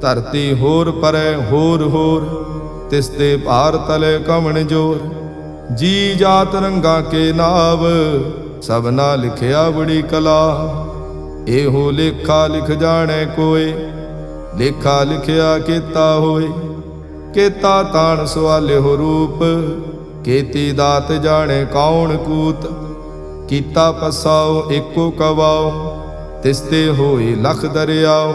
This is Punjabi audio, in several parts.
ਧਰਤੀ ਹੋਰ ਪਰੈ ਹੋਰ ਹੋਰ, ਤਿਸ ਤੇ ਭਾਰ ਤਲੇ ਕਵਣ ਜੋਰ। ਜੀ ਜਾਤ ਰੰਗਾ ਕੇ ਨਾਵ, ਸਭਨਾ ਲਿਖਿਆ ਬੜੀ ਕਲਾ। ਇਹੋ ਲੇਖਾ ਲਿਖ ਜਾਣੈ ਕੋਏ, ਲੇਖਾ ਲਿਖਿਆ ਕੀਤਾ ਹੋਏ। ਕੀਤਾ ਤਾਣ ਸਵਾਲਿਓ ਰੂਪ, ਕੀਤੀ ਦਾਤ ਜਾਣੇ ਕੌਣ ਕੂਤ। ਕੀਤਾ ਪਸਾਓ ਏਕੋ ਕਵਾਓ, ਤਿਸ ਤੇ ਹੋਏ ਲਖ ਦਰਿਆਓ।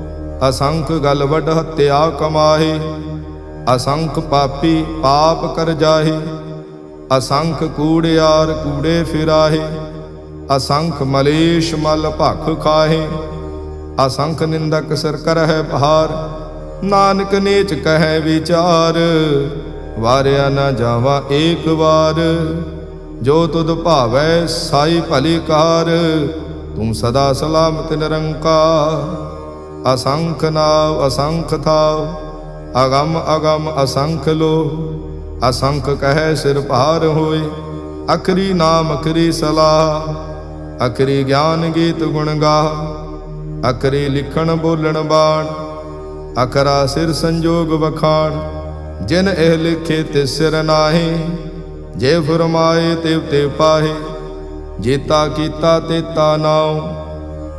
ਅਸੰਖ ਗਲ ਵੱਡ ਹੱਤਿਆ ਕਮਾਹੇ, ਅਸੰਖ ਪਾਪੀ ਪਾਪ ਕਰ ਜਾਹੇ, ਅਸੰਖ ਕੂੜਿਆਰ ਕੂੜੇ ਫਿਰਾਹੇ, ਅਸੰਖ ਮਲੇਸ਼ ਮਲ ਭਖ ਖਾਹੇ, ਅਸੰਖ ਨਿੰਦਕ ਸਿਰ ਕਰਹਿ ਪਹਾਰ ਨਾਨਕ ਨੇਚ ਕਹੈ ਵਿਚਾਰ, ਵਾਰਿਆ ਨਾ ਜਾਵਾ ਏਕ ਵਾਰ, ਜੋ ਤੁਧ ਭਾਵੈ ਸਾਈ ਭਲੀ ਕਾਰ ਤੂੰ ਸਦਾ ਸਲਾਮਤ ਨਿਰੰਕਾਰ। ਅਸੰਖ ਨਾਵ, ਅਸੰਖ ਥਾਵ, ਅਗੰਮ ਅਗੰਮ, ਅਸੰਖ ਲੋ ਅਸੰਖ ਕਹੈ ਸਿਰ ਭਾਰ ਹੋਏ ਅਕਰੀ ਨਾਮ, ਅਖਰੀ ਸਲਾਹ ਅਕਰੀ ਗਿਆਨ ਗੀਤ ਗੁਣ ਗਾਹ ਅਕਰੀ ਲਿਖਣ, ਬੋਲਣ, ਬਾਣ ਅਕਰਾ ਸਿਰ ਸੰਜੋਗ ਵਖਾਣ, ਜਿਨ ਇਹ ਲਿਖੇ ਤੇ ਸਿਰ ਨਾਹੀ, ਜੇ ਫਰਮਾਏ ਤੇ ਤੇ ਪਾਹੇ, ਜੀਤਾ ਕੀਤਾ ਤੇਤਾ ਨਾਉ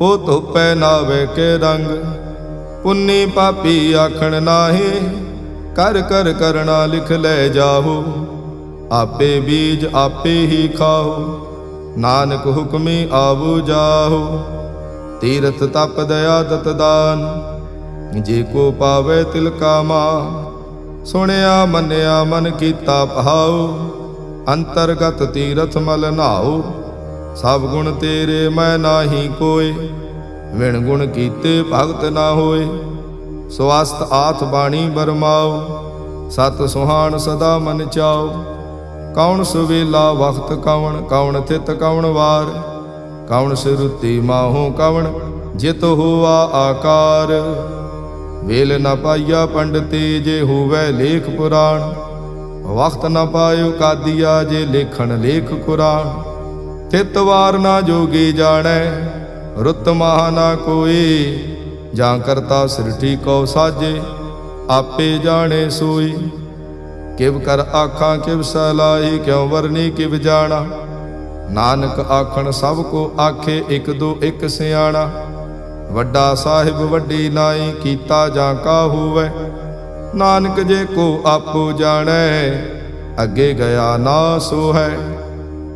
ਉਹ ਧੋਪੈ ਨਾਵੇ ਕੇ ਰੰਗ। ਪੁੰਨੀ ਪਾਪੀ ਆਖਣ ਨਾਹੀ, ਕਰ ਕਰ, ਕਰਣਾ ਲਿਖ ਲੈ ਜਾਹੋ। ਆਪੇ ਬੀਜ ਆਪੇ ਹੀ ਖਾਓ, ਨਾਨਕ ਹੁਕਮੀ ਆਵੋ ਜਾਹੋ। ਤੀਰਥ ਤਪ ਦਇਆ ਦਤ ਦਾਨ, ਜੇ ਕੋ ਪਾਵੇ ਤਿਲ ਕਾ ਮਾਨ। ਸੁਣਿਆ, ਮੰਨਿਆ, ਮਨ ਕੀਤਾ ਭਾਉ, ਅੰਤਰਗਤ ਤੀਰਥ ਮਲ ਨਾਉ। ਸਭ ਗੁਣ ਤੇਰੇ ਮੈਂ ਨਾਹੀ ਕੋਏ, ਵਿਣ ਗੁਣ ਕੀਤੇ ਭਗਤ ਨਾ ਹੋਏ। ਸਵਸਤ ਆਥ ਬਾਣੀ ਬਰਮਾਓ, ਸਤ ਸੁਹਾਣ ਸਦਾ ਮਨ ਚਾਓ। ਕੌਣ ਸੁਵੇਲਾ ਵਖਤ ਕਵਣ ਕੌਣ ਥਿਤ ਕਵਣ ਵਾਰ। ਕੌਣ ਸਿਰੁਤੀ ਮਾਹੂ ਕਵਣ, ਜਿਤ ਹੋਆ ਆਕਾਰ। ਵੇਲ ਨਾ ਪਾਈਆ ਪੰਡਤੇ ਜੇ ਹੋਵੇ ਲੇਖ ਪੁਰਾਣ। ਵਖਤ ਨਾ ਪਾਇਓ ਕਾਦੀਆ ਜੇ ਲੇਖਣ ਲੇਖ ਕੁਰਾਨ ਤਿਤ ਵਾਰ ਨਾ ਜੋਗੀ ਜਾਣੈ, ਰੁੱਤ ਮਹਾ ਨਾ ਕੋਈ। ਜਾਂ ਕਰਤਾ ਸ੍ਰਿਠੀ ਕੋ ਸਾਜੇ, ਆਪੇ ਜਾਣੇ ਸੋਈ। ਕਿਵ ਕਰ ਆਖਾਂ, ਕਿਵ ਸਲਾਹੀ ਕਿਉ ਵਰਨੀ, ਕਿਵ ਜਾਣਾ। ਨਾਨਕ ਆਖਣ, ਸਭ ਕੋ ਆਖੇ, ਇੱਕ ਦੋ, ਇੱਕ ਸਿਆਣਾ। ਵੱਡਾ ਸਾਹਿਬ ਵੱਡੀ ਨਾਈ, ਕੀਤਾ ਜਾਂ ਕਾ ਹੋਵੇ। ਨਾਨਕ ਜੇ ਕੋ ਆਪੋ ਜਾਣੈ, ਅੱਗੇ ਗਿਆ ਨਾ ਸੋ ਹੈ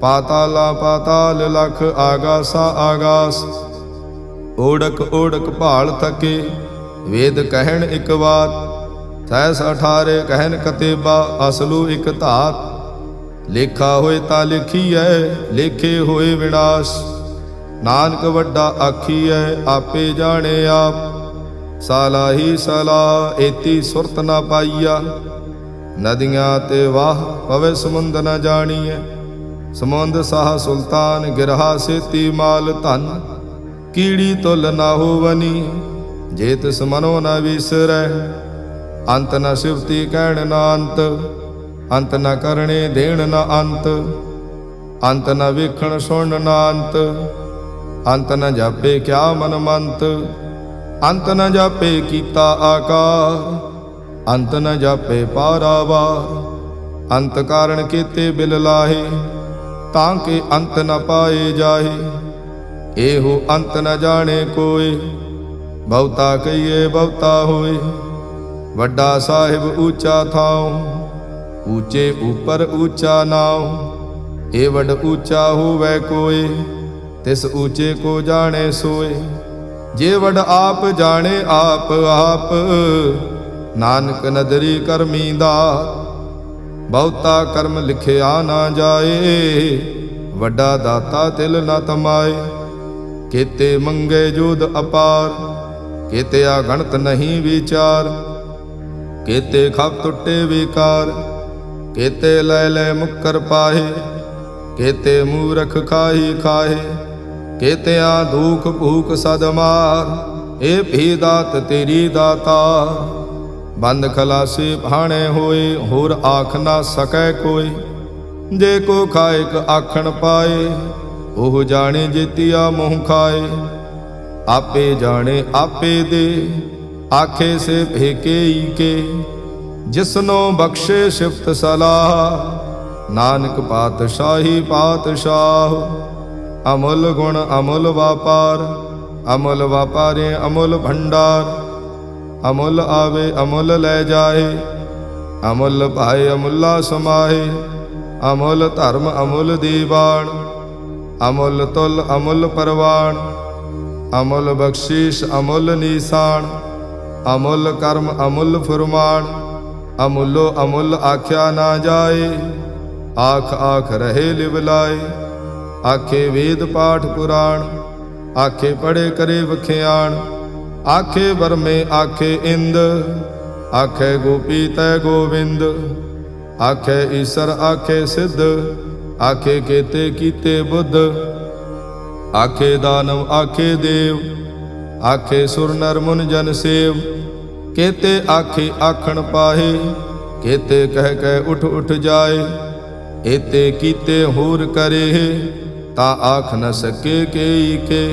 ਪਾਤਾਲਾ ਪਾਤਾਲ ਲਖ ਆਗਾਸਾ ਆਗਾਸ। ਓੜਕ ਓੜਕ ਭਾਲ ਥਕੇ, ਵੇਦ ਕਹਿਣ ਇੱਕ ਬਾਤ ਸੈਸ ਅਠਾਰੇ ਕਹਿਨ ਕਤੇਬਾ, ਅਸਲੂ ਇੱਕ ਧਾਤ। ਲੇਖਾ ਹੋਏ ਤਾਂ ਐ ਲੇਖੇ ਹੋਏ ਵਿਨਾਸ਼। ਨਾਨਕ ਵੱਡਾ ਆਖੀ ਆਖੀਐ, ਆਪੇ ਜਾਣੇ ਆਪ। ਸਾਲਾਹੀ ਸਲਾ, ਏਤੀ ਸੁਰਤ ਨਾ ਪਾਈਆ। ਨਦੀਆਂ ਤੇ ਵਾਹ, ਪਵੇ ਸਮੁੰਦ ਨਾ ਜਾਣੀਐ। ਸਮੁੰਦ ਸਾਹ ਸੁਲਤਾਨ ਗਿਰਹਾ ਸੇਤੀ ਮਾਲ ਧਨ, ਕੀੜੀ ਤੁਲ ਨਾ ਹੋਵਨੀ ਜੇ ਤਿਸ ਮਨੋ ਵਿਸਰੈ। ਅੰਤ ਨ ਸਿਵਤੀ ਕਹਿਣ ਨਾ ਅੰਤ ਅੰਤ ਨ ਕਰਣੇ ਦੇਣ ਨਾ ਅੰਤ ਅੰਤ ਨ ਵੇਖਣ ਸੁਣ ਨਾ ਅੰਤ ਅੰਤ ਨ ਜਾਪੇ ਕਿਆ ਮਨ ਮੰਤ, ਅੰਤ ਨ ਜਾਪੇ ਕੀਤਾ ਆਕਾ ਅੰਤ ਨ ਜਾਪੇ ਪਾਰਾਵਾ ਅੰਤ ਕਾਰਨ ਕੀਤੇ ਬਿਲ ਲਾਹੇ। ਤਾਂ ਕਿ ਅੰਤ ਨ ਪਾਏ ਜਾਹੇ। ਇਹੋ ਅੰਤ ਨ ਜਾਣੇ ਕੋਏ। ਬਹੁਤਾ ਕਹੀਏ ਬਹੁਤਾ ਹੋਏ। ਵੱਡਾ ਸਾਹਿਬ ਉੱਚਾ ਥਾਉ। ਉੱਚੇ ਉਪਰ ਉੱਚਾ ਨਾਉ। ਏ ਵਡ ਉੱਚਾ ਹੋਵੇ ਕੋਏ। ਤਿਸ ਉੱਚੇ ਕੋ ਜਾਣੇ ਸੋਏ। ਜੇ ਵਡ ਆਪ ਜਾਣੇ ਆਪ ਆਪ। ਨਾਨਕ ਨਦਰੀ ਕਰਮੀ ਦਾ ਬਹੁਤਾ ਕਰਮ ਲਿਖਿਆ ਨਾ ਜਾਏ, ਵੱਡਾ ਦਾਤਾ ਤਿਲ ਨਾ ਤਮਾਏ। ਕੀਤੇ ਮੰਗੇ ਜੋਦ ਅਪਾਰ, ਕੀਤੇ ਆ ਗਣਤ ਨਹੀਂ ਵਿਚਾਰ। ਕੀਤੇ ਖਪ ਟੁੱਟੇ ਵਿਕਾਰ, ਕੀਤੇ ਲੈ ਲੈ ਮੁਕਰ ਪਾਹੇ। ਕੀਤੇ ਮੂਰਖ ਖਾਹੀ ਖਾਹੇ ਕੀਤੇ ਆ ਦੁਖ ਭੂਖ ਸਦਮਾਰ ਇਹ ਵੀ ਦਾਤ ਤੇਰੀ ਦਾਤਾ। ਬੰਦ ਖਲਾਸੀ ਭਾਣੇ ਹੋਏ, ਹੋਰ ਆਖ ਨਾ ਸਕੈ ਕੋਈ। ਜੇ ਕੋ ਖਾਇਕ ਆਖਣ ਪਾਏ, ਉਹ ਜਾਣੇ ਜੀਤਿਆ ਮੋਹ ਖਾਏ। ਆਪੇ ਜਾਣੇ, ਆਪੇ ਦੇ, ਆਖੇ ਸੇ ਭੇਕੇ ਕੇ। ਜਿਸਨੋ ਬਖਸ਼ੇ ਸਿਫਤ ਸਲਾਹ, ਨਾਨਕ ਪਾਤਸ਼ਾਹੀ ਪਾਤਸ਼ਾਹ। ਅਮੁੱਲ ਗੁਣ ਅਮੁੱਲ ਵਾਪਾਰ, ਅਮੁੱਲ ਵਾਪਾਰੇ ਅਮੁੱਲ ਭੰਡਾਰ। ਅਮੁੱਲ ਆਵੇ, ਅਮੁੱਲ ਲੈ ਜਾਏ। ਅਮੁੱਲ ਭਾਏ, ਅਮੁੱਲਾ ਸਮਾਏ। ਅਮੁੱਲ ਧਰਮ, ਅਮੁੱਲ ਦੀਵਾਨ। ਅਮੁੱਲ ਤੁਲ, ਅਮੁੱਲ ਪਰਵਾਨ। ਅਮੁੱਲ ਬਖਸ਼ੀਸ਼, ਅਮੁੱਲ ਨੀਸਾਨ। ਅਮੁੱਲ ਕਰਮ, ਅਮੁੱਲ ਫਰਮਾਨ। ਅਮੁੱਲੋ ਅਮੁੱਲ ਆਖਿਆ ਨਾ ਜਾਏ। ਆਖ ਆਖ ਰਹੇ ਲਿਵਲਾਏ ਆਖੇ ਵੇਦ ਪਾਠ ਪੁਰਾਣ। ਆਖੇ ਪੜੇ ਕਰੇ ਵਖਿਆਣ। ਆਖੇ ਵਰਮੇ, ਆਖੇ ਇੰਦ, ਆਖੇ ਗੋਪੀ ਤੈ ਗੋਵਿੰਦ, ਆਖੇ ਈਸਰ, ਆਖੇ ਸਿੱਧ, ਆਖੇ ਕੀਤੇ ਕੀਤੇ ਬੁੱਧ, ਆਖੇ ਦਾਨਵ, ਆਖੇ ਦੇਵ, ਆਖੇ ਸੁਰ ਨਰ ਮੁਨ ਜਨ ਸੇਵ, ਕੇਤੇ ਆਖੇ ਆਖਣ ਪਾਹੇ, ਕੇਤੇ ਕਹਿ ਕਹਿ ਉਠ ਉਠ ਜਾਏ, ਏਤੇ ਕੀਤੇ ਹੋਰ ਕਰੇ, ਤਾ ਆਖ ਨ ਸਕੇ ਕੇਈ ਕੇ।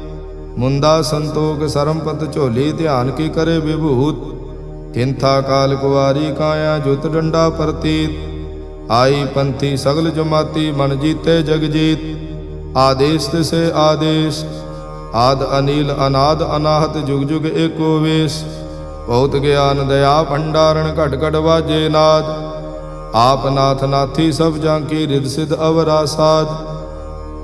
ਮੁੰਦਾ ਸੰਤੋਖ ਸਰਮਪਤ ਝੋਲੀ ਧਿਆਨ ਕੀ ਕਰੇ ਵਿਭੂਤ? ਕਿੰਥਾ ਕਾਲ ਕੁਵਾਰੀ ਕਾਇਆ ਜੁਤ ਡੰਡਾ ਪ੍ਰਤੀਤ। ਆਈ ਪੰਥੀ ਸਗਲ ਜਮਾਤੀ ਮਨ ਜੀਤੇ ਜਗ ਜੀਤ ਆਦੇਸ਼ ਤਿਸੇ ਆਦੇਸ਼। ਆਦ ਅਨੀਲ ਅਨਾਦ ਅਨਾਹਤ ਜੁਗ ਜੁਗ ਏਕੋ ਵੇਸ। ਬਹੁਤ ਗਿਆਨ ਦਇਆ ਭੰਡਾਰਨ ਘਟ ਘਟ ਵਾਜੇ ਨਾਦ। ਆਪ ਨਾਥ ਨਾਥੀ ਸਭ ਜਾਂ ਕੀ ਰਿਦ ਸਿਧ ਅਵਰਾ ਸਾਧ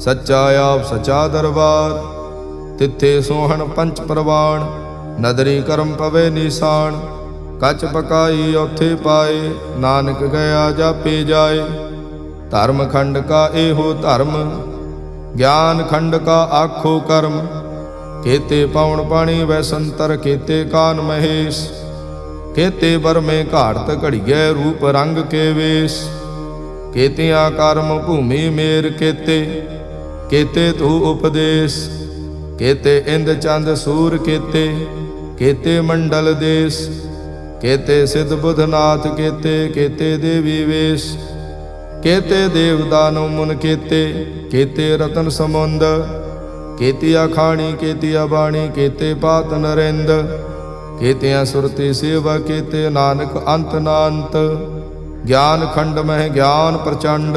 ਸੱਚਾ ਆਪ ਸੱਚਾ ਦਰਬਾਰ, ਤਿੱਥੇ ਸੋਹਣ ਪੰਚ ਪ੍ਰਵਾਣ, ਨਦਰੀ ਕਰਮ ਪਵੇ ਨਿਸ਼ਾਨ, ਕੱਚ ਪਕਾਈ ਉਥੇ ਪਾਏ, ਨਾਨਕ ਗਿਆ ਜਾਪੇ ਜਾਏ। ਧਰਮ ਖੰਡ ਕਾ ਇਹੋ ਧਰਮ, ਗਿਆਨ ਖੰਡ ਕਾ ਆਖੋ ਕਰਮ। ਕੇਤੇ ਪਾਉਣ ਪਾਣੀ ਵੈਸੰਤਰ ਕੇਤੇ ਕਾਨ ਮਹੇਸ਼। ਕੇਤੇ ਬਰਮੇ ਘਾੜਤ ਘੜੀਐ ਰੂਪ ਰੰਗ ਕੇ ਵੇਸ। ਕੇਤਿਆਂ ਕਰਮ ਭੂਮੀ ਮੇਰ ਕੇਤੇ ਕੇਤੇ ਤੂ ਉਪਦੇਸ਼, ਕੇਤੇ ਇੰਦ ਚੰਦ ਸੂਰ ਕੇਤੇ ਕੇਤੇ ਮੰਡਲ ਦੇਸ, ਕੇਤੇ ਸਿਧ ਬੁਧਨਾਥ ਕੇਤੇ ਕੇਤੇ ਦੇਵੀ ਵੇਸ਼, ਕੇਤੇ ਦੇਵ ਦਾਨੋ ਮੁਨ ਕੇਤੇ ਕੇਤੇ ਰਤਨ ਸਮੁੰਦ, ਕੇਤੀ ਖਾਣੀ ਕੇਤੀਆ ਬਾਣੀ ਕੇਤੇ ਪਾਤ ਨਰਿੰਦ, ਕੇਤਿਆ ਸੁਰਤੀ ਸੇਵਾ ਕੇਤੇ ਨਾਨਕ ਅੰਤ ਨਾ ਗਿਆਨ ਖੰਡ ਮਹਿ ਗਿਆਨ ਪ੍ਰਚੰਡ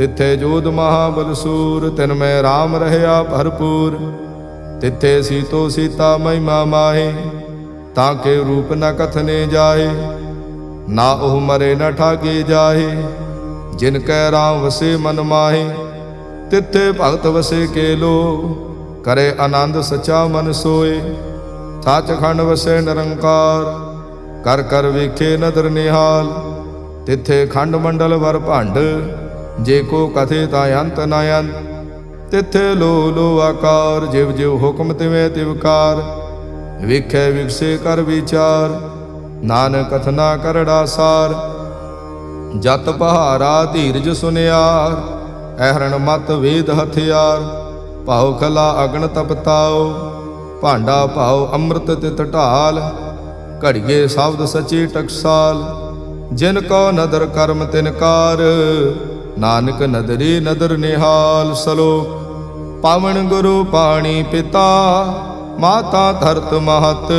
ਤਿੱਥੇ ਜੋਧ ਮਹਾਬਲ ਸੂਰ, ਤਿਨ ਮੈਂ RAM ਰਹਿਆ ਭਰਪੂਰ। ਤਿੱਥੇ ਸੀਤੋ ਸੀਤਾ ਮਹਿਮਾ ਮਾਹੇ, ਤਾਂ ਕੇ ਰੂਪ ਨ ਕਥਨੇ ਜਾਏ ਨਾ ਉਹ ਮਰੇ ਨ ਠਾਗੇ ਜਾਏ ਜਿਨ ਕੈ ਰਾਮ ਵਸੇ ਮਨ ਮਾਹੇ। ਤਿੱਥੇ ਭਗਤ ਵਸੇ ਕੇ ਲੋ ਕਰੇ ਆਨੰਦ ਸਚਾ ਮਨ ਸੋਏ। ਸੱਚਖੰਡ ਵਸੇ ਨਿਰੰਕਾਰ, ਕਰ ਕਰ ਵੇਖੇ ਨਦਰ ਨਿਹਾਲ। ਤਿੱਥੇ ਖੰਡ ਮੰਡਲ ਵਰ ਭੰਡ ਜੇ ਕੋ ਕਥੇ ਤਾ ਅੰਤ ਨਾ ਅੰਤ। ਤਿਥੇ ਲੋ ਲੋ ਆਕਾਰ, ਜਿਵ ਜਿਵ ਹੁਕਮ ਤਿਵੇਂ ਤਿਵਕਾਰ ਵੇਖੇ ਵਿਖਸੇ ਕਰ ਵਿਚਾਰ, ਨਾਨਕ ਕਥਨਾ ਕਰੜਾ ਸਾਰ ਜਤ ਪਹਾਰਾ ਧੀਰਜ ਸੁਨਿਆਰ, ਐਹਰਣ ਮਤ ਵੇਦ ਹਥਿਆਰ। ਭਾਉ ਖਲਾ ਅਗਨ ਤਪਤਾਓ ਭਾਂਡਾ ਭਾਉ ਅੰਮ੍ਰਿਤ ਤਿਤ ਢਾਲ। ਘੜੀਏ ਸ਼ਬਦ ਸਚੀ ਟਕਸਾਲ, ਜਿਨ ਕੋ ਨਦਰ ਕਰਮ ਤਿਨਕਾਰ ਨਾਨਕ ਨਦਰੀ ਨਦਰ ਨਿਹਾਲ ਸਲੋਕ ਪਾਵਨ ਗੁਰੂ ਪਾਣੀ ਪਿਤਾ, ਮਾਤਾ ਧਰਤ ਮਹਤ।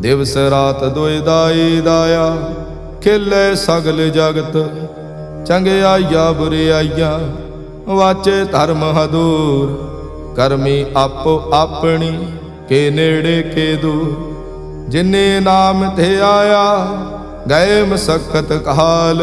ਦਿਵਸ ਰਾਤ ਦੁਇ ਦਾਈ ਦਾਇਆ, ਖਿਲੇ ਸਗਲ ਜਗਤ। ਚੰਗਿਆਈਆ ਬੁਰਿਆਈਆ ਵਾਚੇ ਧਰਮ ਹਦੂਰ। ਕਰਮੀ ਆਪੋ ਆਪਣੀ, ਕੇ ਨੇੜੇ ਕੇ ਦੂਰ। ਜਿਨੇ ਨਾਮ ਤੇ ਆਇਆ ਗਏ ਮਸਕਤ ਕਾਲ